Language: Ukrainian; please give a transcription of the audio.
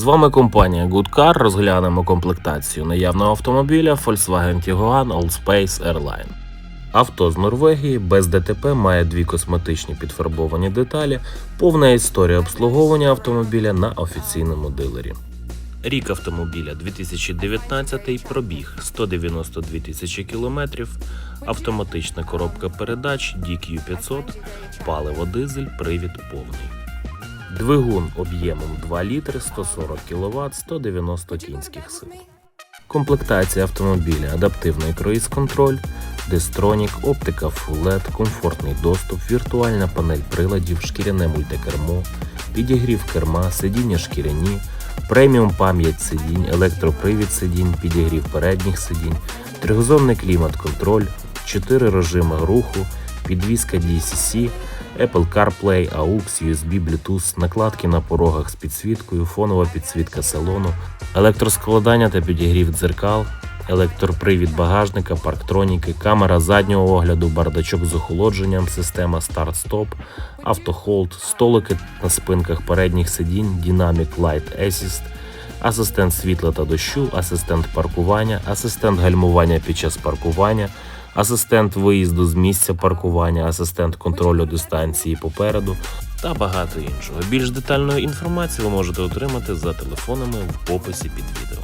З вами компанія Good Car. Розглянемо комплектацію наявного автомобіля Volkswagen Tiguan Allspace Airline. Авто з Норвегії без ДТП має дві косметичні підфарбовані деталі, повна історія обслуговування автомобіля на офіційному дилері. Рік автомобіля 2019, пробіг 192 тисячі кілометрів, автоматична коробка передач DQ500, паливо дизель, привід повний. Двигун об'ємом 2 літри, 140 кВт, 190 кінських сил. Комплектація автомобіля, адаптивний круїз-контроль, дистронік, оптика Full LED, комфортний доступ, віртуальна панель приладів, шкіряне мультикермо, підігрів керма, сидіння шкіряні, преміум пам'ять сидінь, електропривід сидінь, підігрів передніх сидінь, трьохзонний клімат-контроль, 4 режими руху, підвізка DCC, Apple CarPlay, AUX, USB, Bluetooth, накладки на порогах з підсвіткою, фонова підсвітка салону, електроскладання та підігрів дзеркал, електропривід багажника, парктроніки, камера заднього огляду, бардачок з охолодженням, система старт-стоп, автохолд, столики на спинках передніх сидінь, Dynamic Light Assist, асистент світла та дощу, асистент паркування, асистент гальмування під час паркування, асистент виїзду з місця паркування, асистент контролю дистанції попереду та багато іншого. Більш детальної інформації ви можете отримати за телефонами в описі під відео.